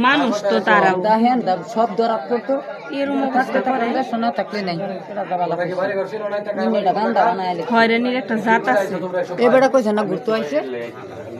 মানুষ তো তারা দেখেন সব ধরা পড়তো শোনা থাকলে নাই একটা জাত আছে এবারে না। ঘুরতে আইছে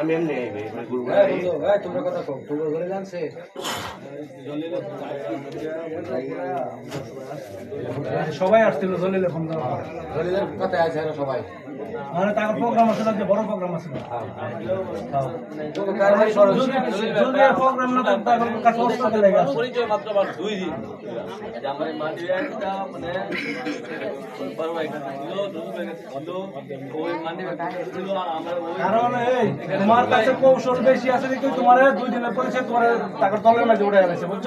আমি এমনি আই ভাই মানে গুরু এই বন্ধু, এই তোমরা কথা ধরে আনছে? সবাই আসছিল জলিলে ফোন হয়। ধরে কথায় আছে সবাই। মানে তার প্রোগ্রাম আছে যে বড় প্রোগ্রাম আছে না? তোমরা কারণে সরল যদি প্রোগ্রাম না থাকতো কাছে অস্ত্র লেগে আছে পরিচয় মাত্র দুই দিন। মাটি মানে কারণ এই তোমার কাছে কৌশল বেশি আছে কিন্তু তোমার দুই দিনের পরিচয় তোমার টাকা দলের মাঝে উঠে গেছে বুঝছ?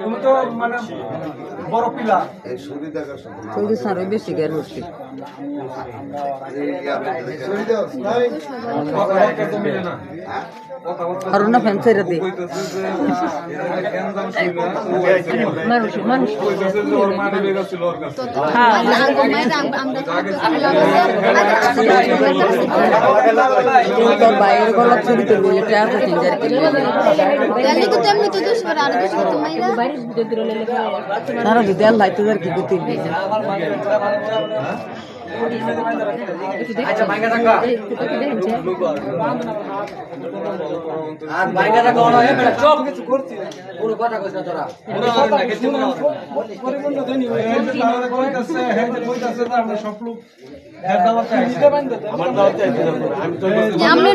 তুমি তো মানে বড় পিলা বেশি গের হচ্ছে না ফ্যান ছেড়ে দে। তোর বাইরের গলা চুরি তো বলে টাকা পয়সা যার কি তারা যদি আল্লাহ তো যার কি রাখা আর মাইকা রাখা ওরা বেটা সব কিছু করছি পুরো কথা কইছ না তোরা। কইতাছে হ্যাঁ আমরা তো। আমি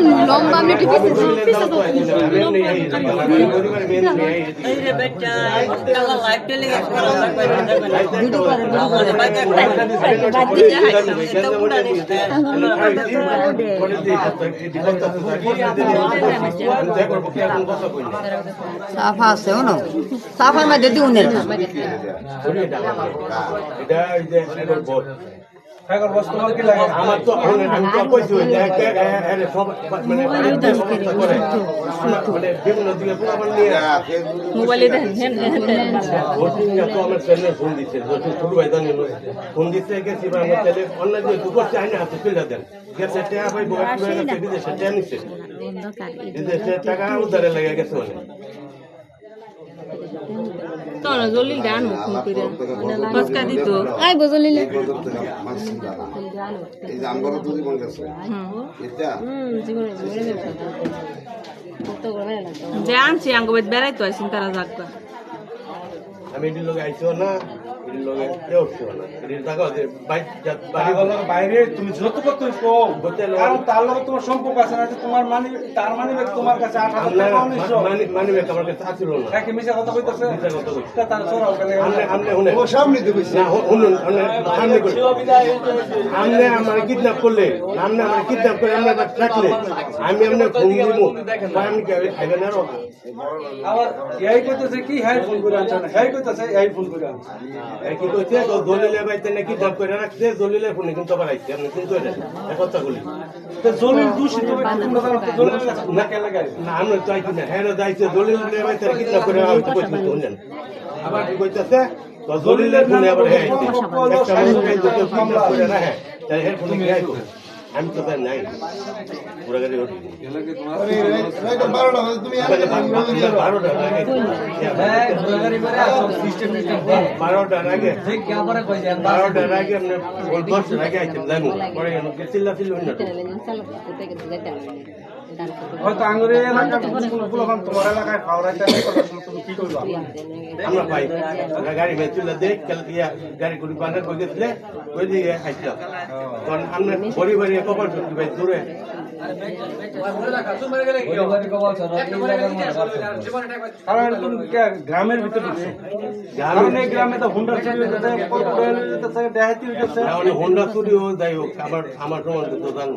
মেন সাফা আছে না সাফার মধ্যে দিউনের এটা বড় এখন বস তোমার কি লাগে? আমার তো আমি আমি তো কইছি ওই যে এক- এক- এর সব মানে করে। মানে বিভিন্ন দিকে পোলাপান নিয়ে মোবাইলে দেখেন তো আমার ছেলে ফোন দিচ্ছে যখন শুরু ফোন দিতে গেছি বা আমার ছেলে অন্য যে দু করছে আইনে হাতে তুলে দেন। গেছে টাকা পাইবো একটু গেছে বিদেশে টাকা নিচ্ছে টাকা উধারে লেগে গেছে অনেক তো না জলিল গান ফোন করে। ফসকা দিত। আই বজলিলে এই যে আমগর দুই গেছে। এটা? হুম জীবনে আনছি আঙ্গ বেড়াইতো আইসিন তারা যাকবা আমি লোক আইসিও না? এটির লোকে। কেউ উঠছিও না এটির টাকা বাইক বাড়ি পাগলের বাইরে তুমি যত করতে কও কারণ তার লগে তোমার সম্পর্ক আছে না তোমার মানি তার মানি তোমার কাছে আট হাজার টাকা মানি ব্যাগ আমার কাছে আছিল না। একে মিশা কথা কইতাছে? মিথ্যা কথা কইছে। তার চোরাও গেলে। আমনে আমনে শুনে। ও সামনে দিবি না শুনুন সামনে করে আমনে আমার কিডন্যাপ করলে আমনে আমার কিডন্যাপ করে আমনে আবার রাখলে আমি আমনে দিব আমি কি খাইবেন আরও? আবার এই কইতাছে কি হ্যাঁ ফোন করে আনছে না? হ্যাঁ কইতাছে এই ফোন করে আনছে। এই কি কইছে? তো দলিলে বাইতে নাকি কিডন্যাপ করে রাখছে, দলিলে ফোনে কিন্তু আবার আইছে, আপনি কিন্তু এটা কথা বলি। তো জলিল দূষিত তো না, কে লাগাই না আমরা তো আইছি না। হ্যাঁ যাইছে দলিলে বাইতে কিডন্যাপ করে হয়তো কইছে, শুনেন। আবার কি কইতাছে? তো দলিলে ফোনে আবার হ্যাঁ একটা মানুষ তো কিডন্যাপ করে হ্যাঁ। তাই হ্যাঁ ফোনে কি আমি তো তাই নাই। পুরা গাড়ি বারোটার আগে। বারোটার আগে। দশটার আগে আইতেন জানো পরে হইনা হয়তো আঙ্গুরে এলাকার ফুলফান তোমার এলাকায় খাওয়াইতে তুমি কি করবা? আমরা পাই গাড়ি ভেঙে চিল্লা দেখ কাল দিয়া গাড়ি করে বানার করে, গেছিলে ওই দিকে খাইছিলাম তখন আমরা গ্রামের ভিতরে গ্রামে তো হুন্ডার চুরি হইতেছে হইতেছে হইতেছে। হোন্ডা চুরি হোক যাই হোক, আবার আমার সমান তো জানব